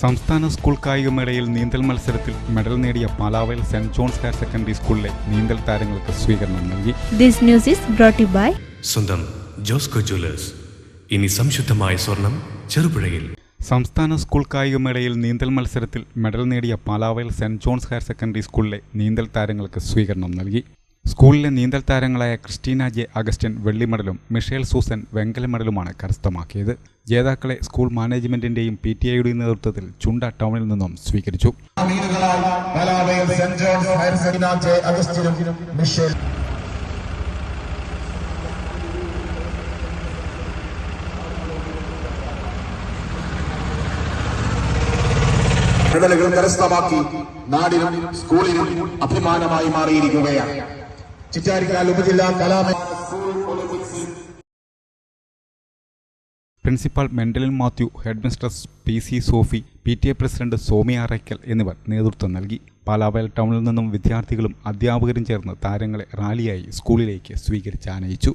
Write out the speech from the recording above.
സംസ്ഥാന സ്കൂൾ കായികമേളയിൽ നീന്തൽ മത്സരത്തിൽ മെഡൽ നേടിയ Palavayal saint John's higher secondary സ്കൂളിലെ നീന്തൽ താരങ്ങൾക്ക് സ്വീകരണം നൽകി. This news is brought by സ്വന്തം ജോസ്കോ ജ്വല്ലേഴ്സ്. ഇനി സംശുദ്ധമായ സ്വർണം ചെറുപുഴയിൽ. സംസ്ഥാന സ്കൂൾ കായികമേളയിൽ നീന്തൽ മത്സരത്തിൽ മെഡൽ നേടിയ Palavayal saint John's higher secondary സ്കൂളിലെ നീന്തൽ താരങ്ങൾക്ക് സ്വീകരണം നൽകി. സ്കൂളിലെ നീന്തൽ താരങ്ങളായ ക്രിസ്റ്റീന ജെ അഗസ്റ്റിൻ വെള്ളി മെഡലും മിഷേൽ സൂസൻ വെങ്കല മെഡലുമാണ് കരസ്ഥമാക്കിയത്. ജേതാക്കളെ സ്കൂൾ മാനേജ്മെന്റിന്റെയും പി ടി ഐയുടെയും നേതൃത്വത്തിൽ ചുണ്ട ടൗണിൽ നിന്നും സ്വീകരിച്ചു. മെഡലുകൾ കരസ്ഥമാക്കി നാടിനും സ്കൂളിനും അഭിമാനമായി മാറിയിരിക്കുകയാണ്. ചിറ്റാരിക്കാൽ ഉപജില്ലാ കലാമ principal Mentalin Mathew headmistress P C Sophy P T A president Somi Arackal എന്നിവർ നേതൃത്വം നൽകി. പാലാവയൽ ടൗണിൽ നിന്നും വിദ്യാർത്ഥികളും അധ്യാപകരും ചേർന്ന് താരങ്ങളെ റാലിയായി സ്കൂളിലേക്ക് സ്വീകരിച്ച് ആനയിച്ചു.